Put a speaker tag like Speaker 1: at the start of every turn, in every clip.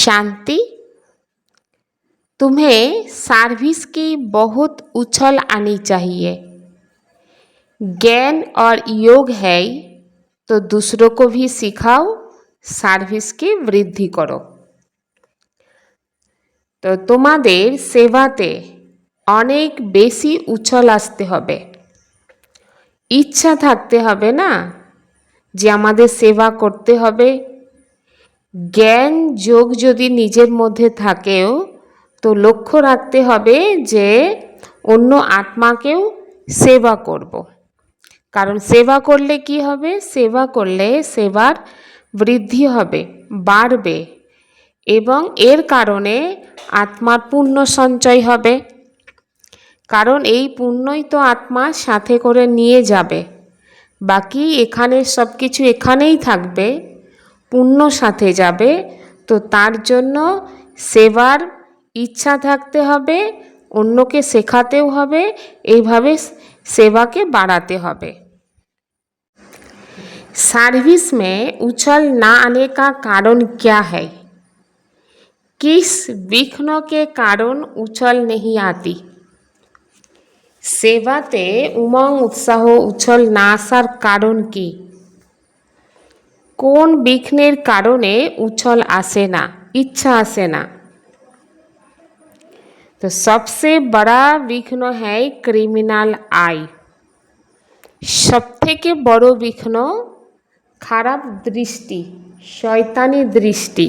Speaker 1: शांति तुम्हें सर्विस की बहुत उछल आनी चाहिए ज्ञान और योग है तो दूसरों को भी सिखाओ সার্ভিস কি বৃদ্ধি করো তো তোমাদের সেবাতে অনেক বেশি উছল আসতে হবে ইচ্ছা থাকতে হবে না যে আমাদের সেবা করতে হবে জ্ঞান যোগ যদি নিজের মধ্যে থাকেও, তো লক্ষ্য রাখতে হবে যে অন্য আত্মাকেও সেবা করব। কারণ সেবা করলে কি হবে? সেবা করলে সেবার বৃদ্ধি হবে, বাড়বে এবং এর কারণে আত্মার পুণ্য সঞ্চয় হবে। কারণ এই পুণ্যই তো আত্মা সাথে করে নিয়ে যাবে। বাকি এখানে সব কিছু এখানেই থাকবে। পুণ্য সাথে যাবে তো তার জন্য সেবার ইচ্ছা থাকতে হবে অন্যকে শেখাতেও হবে এইভাবে সেবাকে বাড়াতে হবে सर्विस में उछल ना आने का कारण क्या है किस विघ्न के कारण उछल नहीं आती সেবাতে উমং উৎসাহ উছল না আসার কারণ কি কোন বিঘ্নের কারণে উছল আসে না ইচ্ছা আসে না तो सबसे बड़ा विघ्न है ক্রিমিনাল আই সব থেকে বড় বিঘ্ন খারাপ দৃষ্টি শয়তানি দৃষ্টি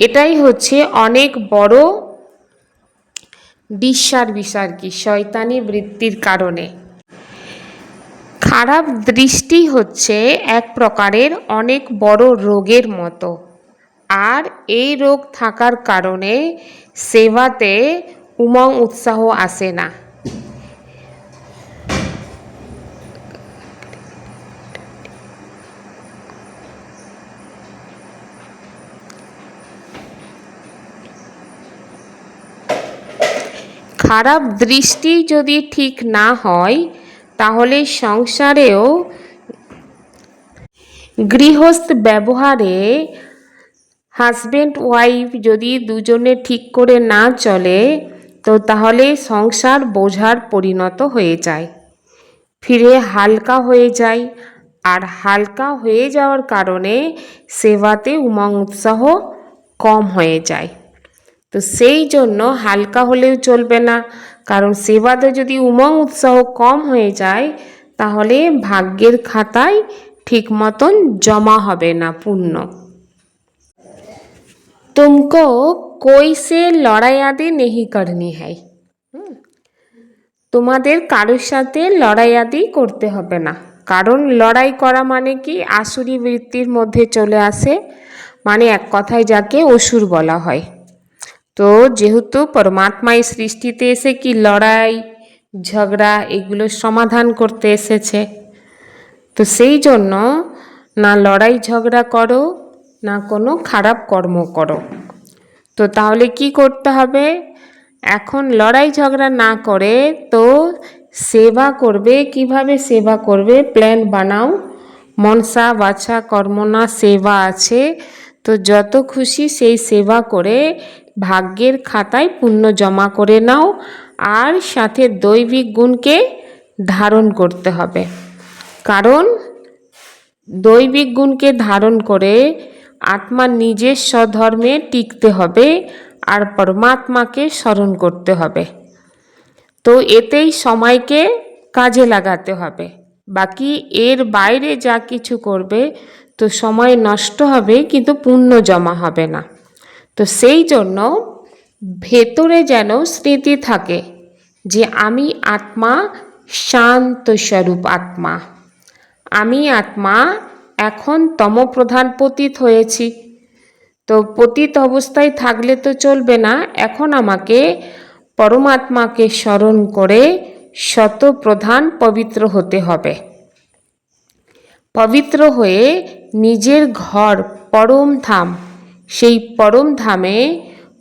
Speaker 1: এটাই হচ্ছে অনেক বড় বিশ্বার বিষয় কি শয়তানি বৃত্তির কারণে খারাপ দৃষ্টি হচ্ছে এক প্রকারের অনেক বড় রোগের মতো। আর এই রোগ থাকার কারণে সেবাতে উমং উৎসাহ আসে না। খারাপ দৃষ্টি যদি ঠিক না হয় তাহলে সংসারেও গৃহস্থ ব্যবহারে হাজব্যান্ড ওয়াইফ যদি দুজনে ঠিক করে না চলে, তো তাহলে সংসার বোঝার পরিণত হয়ে যায়। ফিরে হালকা হয়ে যায়। আর হালকা হয়ে যাওয়ার কারণে সেবাতে উমং উৎসাহ কম হয়ে যায়। তো সেই জন্য হালকা হলেও চলবে না। কারণ সেবাতে যদি উমং উৎসাহ কম হয়ে যায়, তাহলে ভাগ্যের খাতায় ঠিক মতন জমা হবে না পূর্ণ। তুমকো কই সে লড়াইয়াদি নেহি করনি হ্যায়? তোমাদের কারোর সাথে লড়াইয়াদি করতে হবে না। কারণ লড়াই করা মানে কি? আসুরি বৃত্তির মধ্যে চলে আসে। মানে এক কথায় যাকে অসুর বলা হয়। তো যেহেতু পরমাত্মা এই সৃষ্টিতে এসে কি লড়াই, ঝগড়া এগুলো সমাধান করতে এসেছে, তো সেই জন্য না লড়াই ঝগড়া করো, না কোনো খারাপ কর্ম করো। তো তাহলে কি করতে হবে? এখন লড়াই ঝগড়া না করে তো সেবা করবে, কীভাবে সেবা করবে? প্ল্যান বানাও। মনসা বাছা কর্মনা সেবা আছে তো যত খুশি সেই সেবা করে ভাগ্যের খাতায় পুণ্য জমা করে নাও। আর সাথে দৈবিক গুণকে ধারণ করতে হবে। কারণ দৈবিক গুণকে ধারণ করে আত্মার নিজের স্বধর্মে টিকতে হবে আর পরমাত্মাকে স্মরণ করতে হবে। তো এতেই সময়কে কাজে লাগাতে হবে। বাকি এর বাইরে যা কিছু করবে তো সময় নষ্ট হবে, কিন্তু পুণ্য জমা হবে না। তো সেই জন্য ভেতরে যেন স্মৃতি থাকে যে আমি আত্মা, শান্ত স্বরূপ আত্মা। আমি আত্মা, এখন তমপ্রধান পতিত হয়েছি। তো পতিত অবস্থায় থাকলে তো চলবে না, এখন আমাকে, পরমাত্মাকে স্মরণ করে শতপ্রধান পবিত্র হতে হবে। পবিত্র হয়ে নিজের ঘর পরম ধাম। সেই পরম ধামে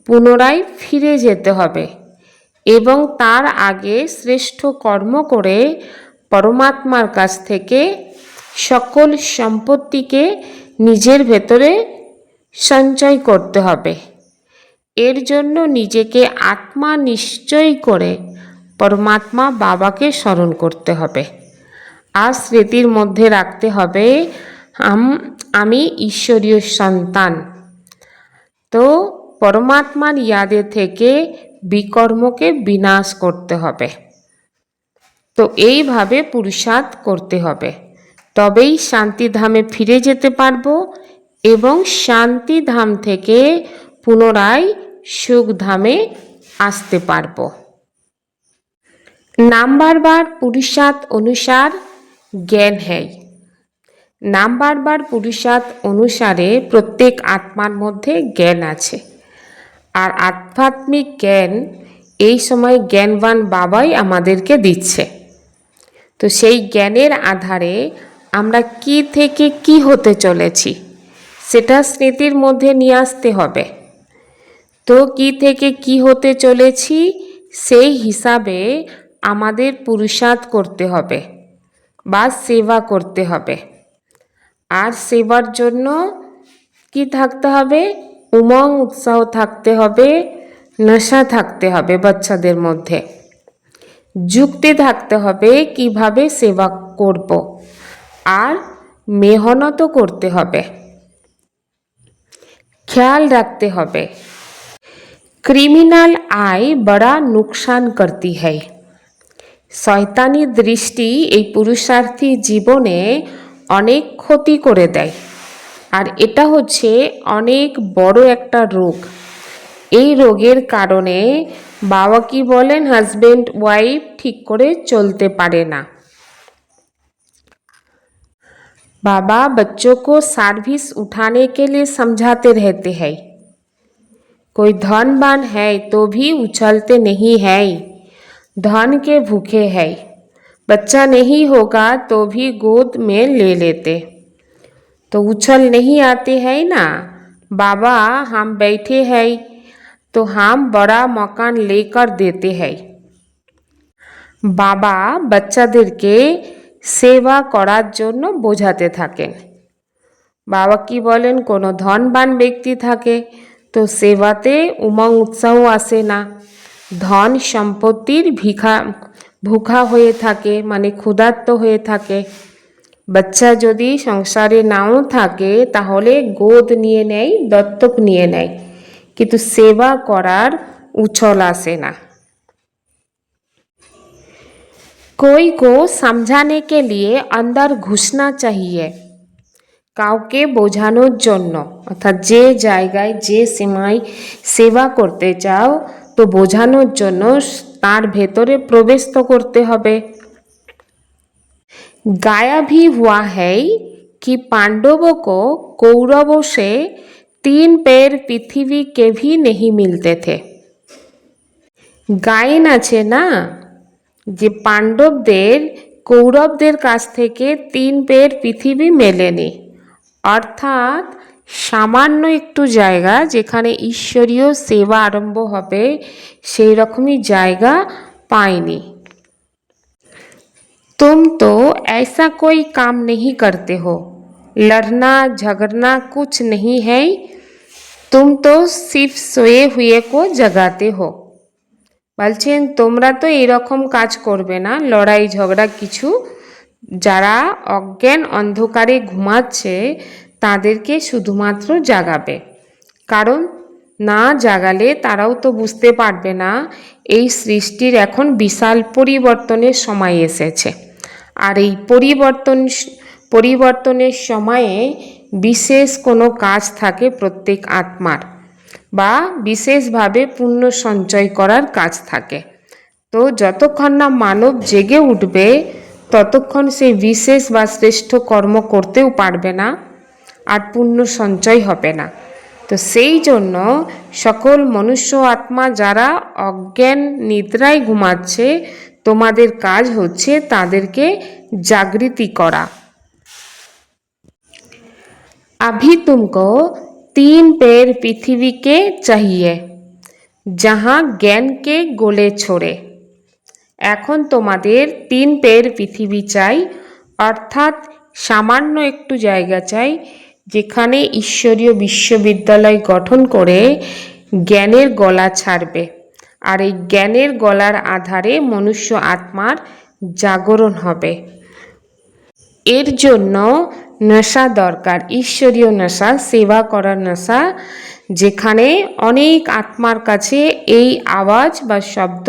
Speaker 1: পুনরায় ফিরে যেতে হবে এবং তার আগে শ্রেষ্ঠ কর্ম করে পরমাত্মার কাছ থেকে সকল সম্পত্তিকে নিজের ভেতরে সঞ্চয় করতে হবে। এর জন্য নিজেকে আত্মা নিশ্চয় করে পরমাত্মা বাবাকে স্মরণ করতে হবে। আর স্মৃতির মধ্যে রাখতে হবে আম- আমি ঈশ্বরীয় সন্তান। তো পরমাত্মার ইয়াদে থেকে বিকর্মকে বিনাশ করতে হবে। তো এইভাবে পুরুষার্থ করতে হবে। তবেই শান্তিধামে ফিরে যেতে পারব এবং শান্তিধাম থেকে পুনরায় সুখধামে আসতে পারব। নাম্বার বার পুরুষার্থ অনুসার জ্ঞান হ্যায় নাম্বার বার পুরুষার্থ অনুসারে প্রত্যেক আত্মার মধ্যে জ্ঞান আছে। আর আধ্যাত্মিক জ্ঞান এই সময় জ্ঞানবান বাবাই আমাদেরকে দিচ্ছে। তো সেই জ্ঞানের আধারে আমরা কি থেকে কি হতে চলেছি, সেটা স্মৃতির মধ্যে নিয়ে আসতে হবে। তো কি থেকে কি হতে চলেছি, সেই হিসাবে আমাদের পুরুষার্থ করতে হবে বা সেবা করতে হবে। আর সেবার জন্য কি থাকতে হবে? উমং, উৎসাহ থাকতে হবে, নেশা থাকতে হবে বাচ্চাদের মধ্যে। যুক্তি থাকতে হবে কীভাবে সেবা করব আর মেহনতও করতে হবে। খেয়াল রাখতে হবে, ক্রিমিনাল আই বড়া নুকসান করতি হয় শয়তানি দৃষ্টি এই পুরুষার্থী জীবনে অনেক ক্ষতি করে দেয় আর এটা হচ্ছে অনেক বড় একটা রোগ এই রোগের কারণে বাবা কি বলেন হাজবেন্ড ওয়াইফ ঠিক করে চলতে পারে না बाबा बच्चों को सर्विस उठाने के लिए समझाते रहते हैं कोई धनवान है तो भी उछलते नहीं है धन के भूखे है बच्चा नहीं होगा तो भी गोद में ले लेते तो उछल नहीं आते हैं ना बाबा हम बैठे हैं तो हम बड़ा मकान लेकर देते हैं বাবা বাচ্চাদেরকে সেবা করার জন্য বোঝাতে থাকেন বাবা কি বলেন কোনো ধনবান ব্যক্তি থাকে তো সেবাতে উমং উৎসাহ আসে না ধন সম্পত্তির ভিখা ভুখা হয়ে থাকে মানে ক্ষুধার্ত হয়ে থাকে বাচ্চা যদি সংসারে নাও থাকে তাহলে গোদ নিয়ে নেয় দত্তক নিয়ে নেয় কিন্তু সেবা করার উছল আসে না कोई को समझाने के लिए अंदर घुसना चाहिए কাউকে বোঝানোর জন্য অর্থাৎ যে জায়গায় যে সীমায় সেবা করতে চাও তো বোঝানোর জন্য তার ভেতরে প্রবেশ তো করতে হবে गाया भी हुआ है कि पांडवों को कौरवों से तीन पैर पृथ्वी के भी नहीं मिलते थे গায়েন আছে না যে পাণ্ডবদের কৌরবদের কাছ থেকে তিন পের পৃথিবী মেলেনি অর্থাৎ সামান্য একটু জায়গা যেখানে ঈশ্বরীয় সেবা আরম্ভ হবে সেই রকমই জায়গা পায়নি तुम तो ऐसा कोई काम नहीं करते हो लड़ना झगड़ना कुछ नहीं है तुम तो सिर्फ सोए हुए को जगाते हो বলছেন তোমরা তো এরকম কাজ করবে না লড়াই ঝগড়া কিছু যারা অজ্ঞান অন্ধকারে ঘুমাচ্ছে তাদেরকে শুধুমাত্র জাগাবে। কারণ, না জাগালে তারাও তো বুঝতে পারবে না, এই সৃষ্টির এখন বিশাল পরিবর্তনের সময় এসেছে। আর এই পরিবর্তন, পরিবর্তনের সময়ে বিশেষ কোনো কাজ থাকে প্রত্যেক আত্মার, বা বিশেষভাবে পুণ্য সঞ্চয় করার কাজ থাকে। তো যতক্ষণ না মানব জেগে উঠবে, ততক্ষণ সে বিশেষ বা শ্রেষ্ঠ কর্ম করতেও পারবে না। আর পুণ্য সঞ্চয় হবে না তো সেই জন্য সকল মনুষ্য আত্মা যারা অজ্ঞান নিদ্রায় ঘুমাচ্ছে তোমাদের কাজ হচ্ছে তাদেরকে জাগৃতি করা अभी तुमको तीन पैर पृथ्वी के चाहिए जहाँ জ্ঞানকে গোলে ছোড়ে এখন তোমাদের তিন পের পৃথিবী চাই অর্থাৎ সামান্য একটু জায়গা চাই যেখানে ঈশ্বরীয় বিশ্ববিদ্যালয় গঠন করে জ্ঞানের গলা ছাড়বে। আর এই জ্ঞানের গলার আধারে মনুষ্য আত্মার জাগরণ হবে। এর জন্য নেশা দরকার, ঈশ্বরীয় নেশা, সেবা করার নেশা, যেখানে অনেক আত্মার কাছে এই আওয়াজ বা শব্দ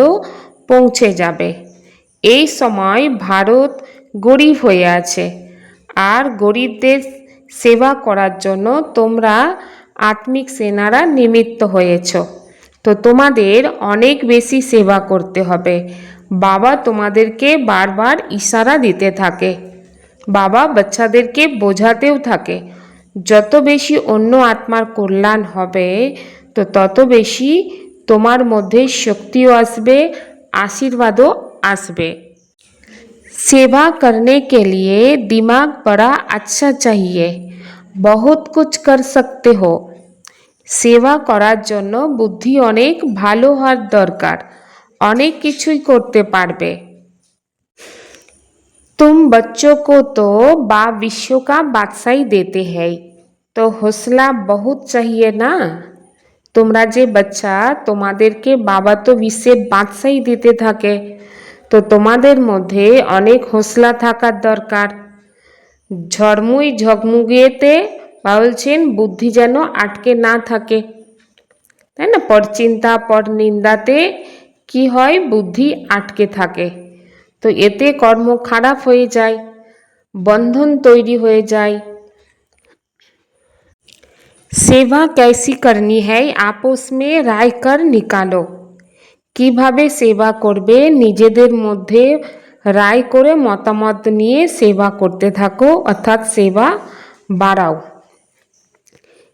Speaker 1: পৌঁছে যাবে। এই সময় ভারত গরিব হয়ে আছে। আর গরিবদের সেবা করার জন্য তোমরা আত্মিক সেনারা নিমিত্ত হয়েছ। তো তোমাদের অনেক বেশি সেবা করতে হবে। বাবা তোমাদেরকে বারবার ইশারা দিতে থাকে। বাবা বাচ্চাদেরকে বোঝাতেও থাকে। যত বেশি অন্য আত্মার কল্যাণ হবে, তো তত বেশি তোমার মধ্যে শক্তিও আসবে, আশীর্বাদও আসবে। सेवा करने के लिए दिमाग बड़ा अच्छा चाहिए बहुत कुछ कर सकते हो সেবা করার জন্য বুদ্ধি অনেক ভালো হওয়ার দরকার অনেক কিছুই করতে পারবে तुम बच्चों को तो बा विश्व का बादशाही देते हैं तो हौसला बहुत चाहिए ना তোমরা যে বাচ্চা তোমাদেরকে বাবা তো বিশ্বের বাদশাহী দিতে থাকে তো তোমাদের মধ্যে অনেক হৌসলা থাকার দরকার ঝড়মুই ঝকমুগিয়েতে বা বলছেন বুদ্ধি যেন আটকে না থাকে তাই না পর চিন্তা পর নিন্দাতে কি হয় বুদ্ধি আটকে থাকে তো এতে কর্ম খারাপ হয়ে যায় বন্ধন তৈরি হয়ে যায় সেবা कैसी करनी है আপোষ में রায় কর নিকালো কীভাবে সেবা করবে? নিজেদের মধ্যে রায় করে মতামত নিয়ে সেবা করতে থাকো, অর্থাৎ সেবা বাড়াও।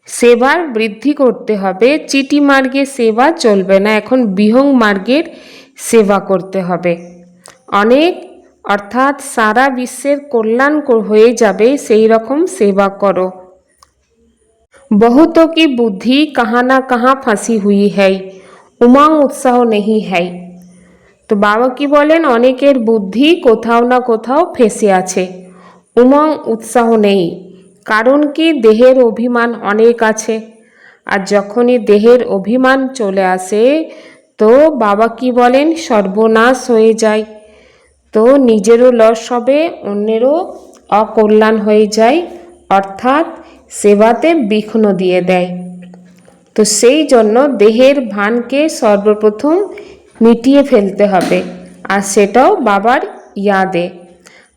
Speaker 1: সেবার বৃদ্ধি করতে হবে। চিটি মার্গে সেবা চলবে না, এখন বিহং মার্গের সেবা করতে হবে। অনেক, অর্থাৎ সারা বিশ্বের কল্যাণ হয়ে যাবে সেই রকম সেবা করো। বহুতো কি বুদ্ধি কাহা না কাহা ফাঁসি হুই হ্যায় উমং উৎসাহ নেই है তো বাবা কি বলেন, অনেকের বুদ্ধি কোথাও না কোথাও ফেসে আছে। উমং উৎসাহ নেই, কারণ কি দেহের অভিমান অনেক আছে। আর যখনই দেহের অভিমান চলে আসে, তো বাবা কি বলেন, সর্বনাশ হয়ে যায়। তো নিজেরও লস হবে, অন্যেরও অকল্যাণ হয়ে যায়, অর্থাৎ সেবাতে বিঘ্ন দিয়ে দেয়। তো সেই জন্য দেহের ভানকে সর্বপ্রথম মিটিয়ে ফেলতে হবে আর সেটাও বাবার ইয়াদে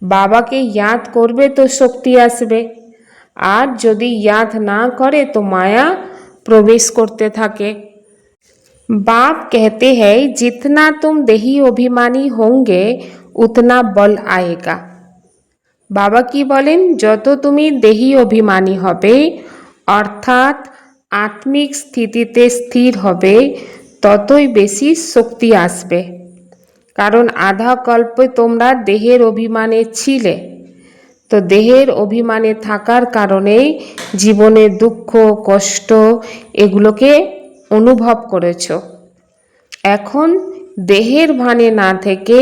Speaker 1: বাবাকে ইয়াদ করবে তো শক্তি আসবে আর যদি ইয়াদ না করে তো মায়া প্রবেশ করতে থাকে बाप कहते हैं जितना तुम देही अभिमानी होंगे उतना बल आएगा বাবা কি বলেন যত তুমি দেহি অভিমানী হবে অর্থাৎ আত্মিক স্থিতিতে স্থির হবে, ততই বেশি শক্তি আসবে। কারণ আধা কল্পে তোমরা দেহের অভিমানে ছিলে। তো দেহের অভিমানে থাকার কারণেই জীবনে দুঃখ, কষ্ট এগুলোকে অনুভব করেছ। এখন দেহের ভানে না থেকে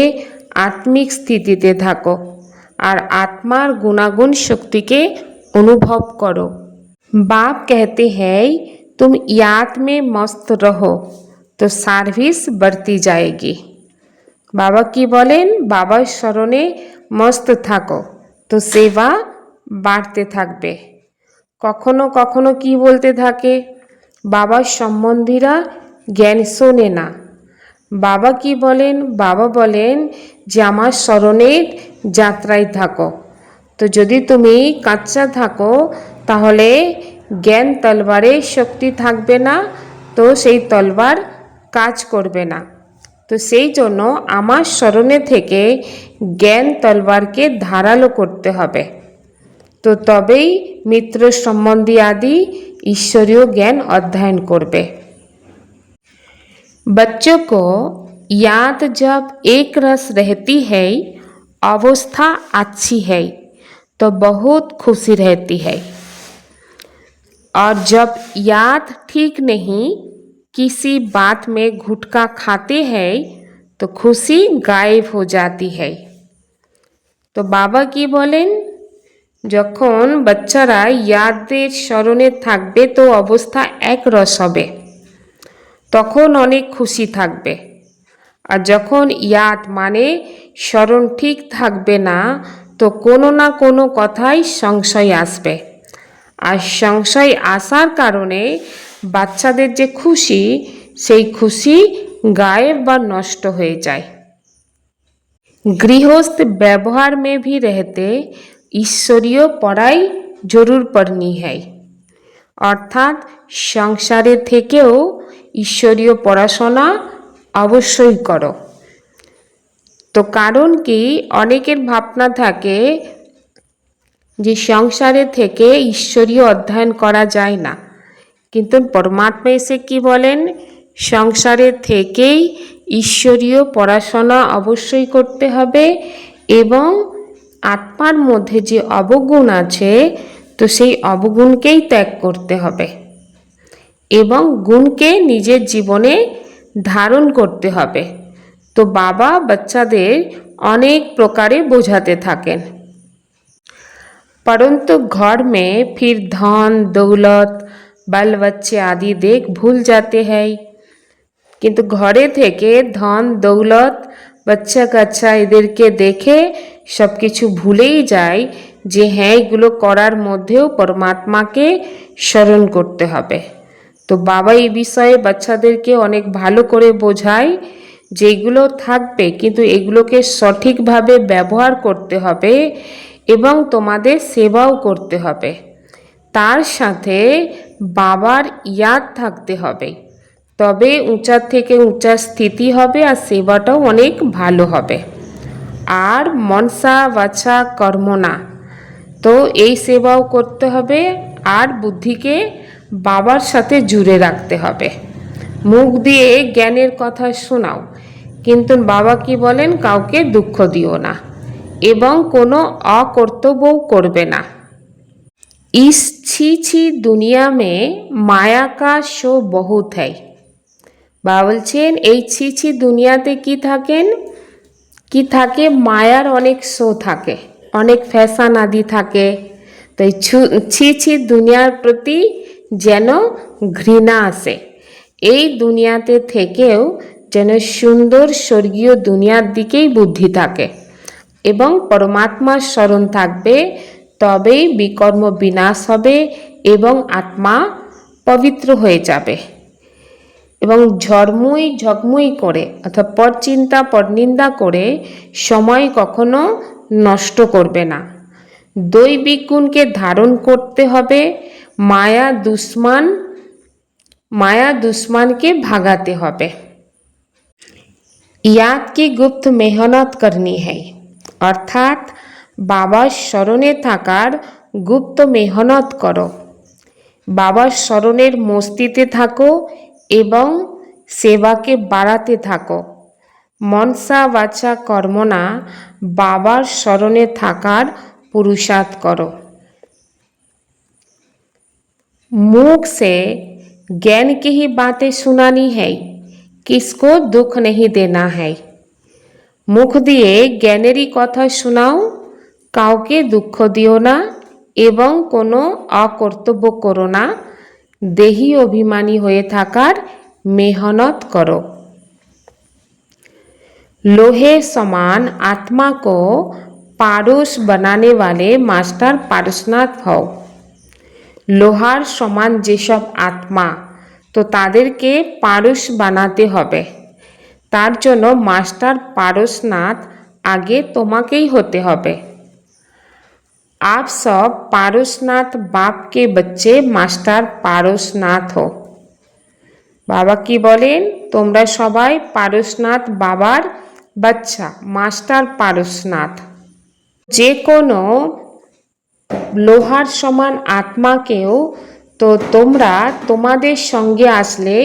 Speaker 1: আত্মিক স্থিতিতে থাকো, আর আত্মার গুণাগুণ শক্তিকে অনুভব করো। बाप कहते हैं तुम याद में मस्त रहो तो সার্ভিস बढ़ती जाएगी বাবা কি বলেন বাবার স্মরণে মস্ত থাকো তো সেবা বাড়তে থাকবে কখনো কখনো কি বলতে থাকে বাবার সম্বন্ধীরা জ্ঞান শোনে না বাবা কি বলেন বাবা বলেন যে আমার স্মরণের যাত্রায় থাকো তো যদি তুমি কাচ্চা থাকো তাহলে জ্ঞান তলবারে শক্তি থাকবে না তো সেই তলবার কাজ করবে না তো সেই জন্য আমার স্মরণে থেকে জ্ঞান তলবারকে ধারালো করতে হবে তো তবেই মিত্র সম্বন্ধী আদি ঈশ্বরীয় জ্ঞান অধ্যয়ন করবে बच्चों को याद जब एक रस रहती है अवस्था अच्छी है तो बहुत खुशी रहती है और जब याद ठीक नहीं किसी बात में घुटका खाते हैं तो खुशी गायब हो जाती है তো বাবা কি বলেন যখন বাচ্চারা ইয়াদের স্মরণে থাকবে তো অবস্থা এক রস হবে তখন অনেক খুশি থাকবে আর যখন ইয়াদ মানে স্মরণ ঠিক থাকবে না তো কোনো না কোনো কথাই সংশয় আসবে আর সংশয় আসার কারণে বাচ্চাদের যে খুশি সেই খুশি গায়েব বা নষ্ট হয়ে যায় गृहस्थ व्यवहार में भी रहते ঈশ্বরীয় পড়াই জরুর পড়নি হয় অর্থাৎ সংসারে থেকেও ঈশ্বরীয় পড়াশোনা অবশ্যই করো তো কারণ কি? অনেকের ভাবনা থাকে যে সংসারে থেকে ঈশ্বরীয় অধ্যয়ন করা যায় না। কিন্তু পরমাত্মা এসে কি বলেন? সংসারে থেকেই ঈশ্বরীয় পড়াশোনা অবশ্যই করতে হবে এবং আত্মার মধ্যে যে অবগুণ আছে, তো সেই অবগুণকেই ত্যাগ করতে হবে এবং গুণকে নিজের জীবনে ধারণ করতে হবে। তো বাবা বাচ্চাদের অনেক প্রকারে বোঝাতে থাকেন परंतु घर में फिर धन दौलत बाल बच्चे आदि देख भूल जाते हैं কিন্তু ঘরে থেকে ধন দৌলত বাচ্চা কাচ্চা এদেরকে দেখে সব কিছু ভুলেই যায় যে হ্যাঁ এগুলো করার মধ্যেও পরমাত্মাকে স্মরণ করতে হবে তো বাবা এই বিষয়ে বাচ্চাদেরকে অনেক ভালো করে বোঝায় যে এগুলো থাকবে কিন্তু এগুলোকে সঠিকভাবে ব্যবহার করতে হবে এবং তোমাদের সেবাও করতে হবে। তার সাথে বাবার ইয়াদ থাকতে হবে। তবে উঁচার থেকে উঁচা স্থিতি হবে আর সেবাটাও অনেক ভালো হবে। আর মনসা বাছা কর্মনা তো এই সেবাও করতে হবে আর বুদ্ধিকে বাবার সাথে জুড়ে রাখতে হবে। মুখ দিয়ে জ্ঞানের কথা শোনাও। কিন্তু বাবা কি বলেন? কাউকে দুঃখ দিও না এবং কোনো অকর্তব্যও করবে না। ইস ছি ছি দুনিয়া মে মায়া কা শো বহুত হ্যায়। বা বলছেন, এই ছি ছি দুনিয়াতে কি থাকেন? কি থাকে? মায়ার অনেক শো থাকে, অনেক ফ্যাশান আদি থাকে। তো এই ছি ছি দুনিয়ার প্রতি যেন ঘৃণা আসে। এই দুনিয়াতে থেকেও যেন সুন্দর স্বর্গীয় দুনিয়ার দিকেই বুদ্ধি থাকে এবং পরমাত্মার স্মরণ থাকবে, তবেই বিকর্ম বিনাশ হবে এবং আত্মা পবিত্র হয়ে যাবে। এবং ঝড়মুই, ঝকমুই করে অর্থাৎ পরচিন্তা, পরনিন্দা করে সময় কখনো নষ্ট করবে না। দৈবিক গুণকে ধারণ করতে হবে, মায়া, দুশ্মন মায়া দুশ্মনকে ভাগাতে হবে ইয়াদ কি গুপ্ত মেহনত করনি है অর্থাৎ বাবার স্মরণে থাকার গুপ্ত মেহনত করো বাবার স্মরণের মস্তিতে থাকো এবং সেবাকে বাড়াতে থাকো মনসা বাচা কর্মনা বাবার স্মরণে থাকার পুরুষার্থ করো मुख से ज्ञान की ही बातें सुनानी है किसको दुख नहीं देना है মুখ দিয়ে জ্ঞানেরই কথা শোনাও কাউকে দুঃখ দিও না এবং কোনো অকর্তব্য করো না দেহি অভিমানী হয়ে থাকার মেহনত করো लोहे समान आत्मा को पारुष बनाने वाले मास्टर पारसनाथ হও লোহার সমান যেসব আত্মা তো তাদেরকে পারস বানাতে হবে তার জন্য মাস্টার পারসনাথ আগে তোমাকেই হতে হবে आप सब पारसनाथ बाप के बच्चे मास्टर पारसनाथ हो বাবা কি বলেন তোমরা সবাই পারসনাথ বাবার বাচ্চা মাস্টার পারসনাথ যে কোনো লোহার সমান আত্মাকেও তো তোমরা তোমাদের সঙ্গে আসলে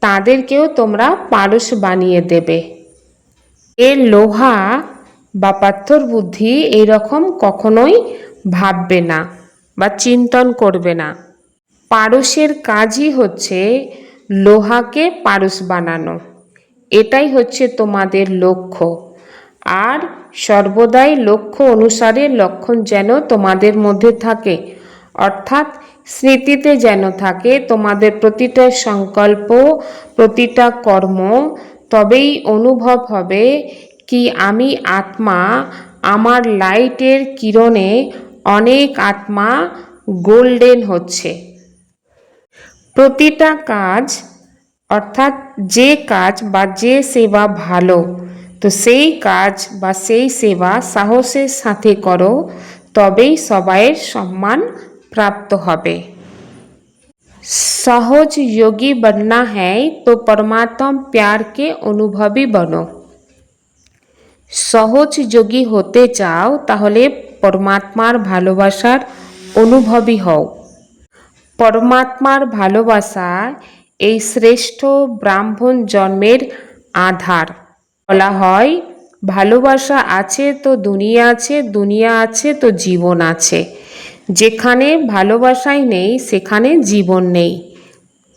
Speaker 1: তাদেরকেও তোমরা পারস বানিয়ে দেবে। এ লোহা বা পাথর বুদ্ধি এইরকম কখনোই ভাববে না বা চিন্তন করবে না। পারসের কাজই হচ্ছে লোহাকে পারস বানানো। এটাই হচ্ছে তোমাদের লক্ষ্য। আর সর্বদাই লক্ষ্য অনুসারে লক্ষণ যেন তোমাদের মধ্যে থাকে। অর্থাৎ স্মৃতিতে যেন থাকে তোমাদের প্রতিটা সংকল্প, প্রতিটা কর্ম, তবেই অনুভব হবে কি আমি আত্মা, আমার লাইটের কিরণে অনেক আত্মা গোল্ডেন হচ্ছে। প্রতিটা কাজ, অর্থাৎ যে কাজ বা যে সেবা ভালো তো সেই কাজ বা সেই সেবা সাহসের সাথে করো তবেই সবাইয়ের সম্মান প্রাপ্ত হবে सहज योगी बनना है तो परमात्मा प्यार के अनुभवी बनो সহজ যোগী হতে চাও তাহলে পরমাত্মার ভালোবাসার অনুভবী হও পরমাত্মার ভালোবাসা এই শ্রেষ্ঠ ব্রাহ্মণ জন্মের আধার বলা হয়, ভালোবাসা আছে তো দুনিয়া আছে দুনিয়া আছে তো জীবন আছে। যেখানে ভালোবাসাই নেই, সেখানে জীবন নেই।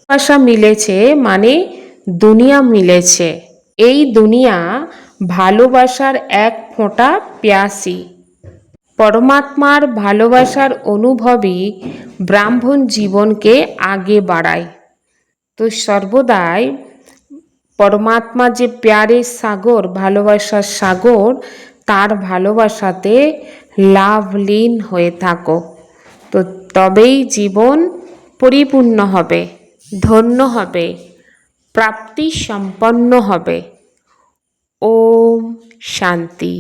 Speaker 1: ভালোবাসা মিলেছে মানে দুনিয়া মিলেছে। এই দুনিয়া ভালোবাসার এক ফোঁটা প্যাসি। পরমাত্মার ভালোবাসার অনুভবই ব্রাহ্মণ জীবনকে আগে বাড়ায়। তো সর্বদাই পরমাত্মা যে প্যারের সাগর ভালোবাসার সাগর, তার ভালোবাসাতে লাভলীন হয়ে থাকো। তো তবেই জীবন পরিপূর্ণ হবে, ধন্য হবে, প্রাপ্তি সম্পন্ন হবে। ওম শান্তি।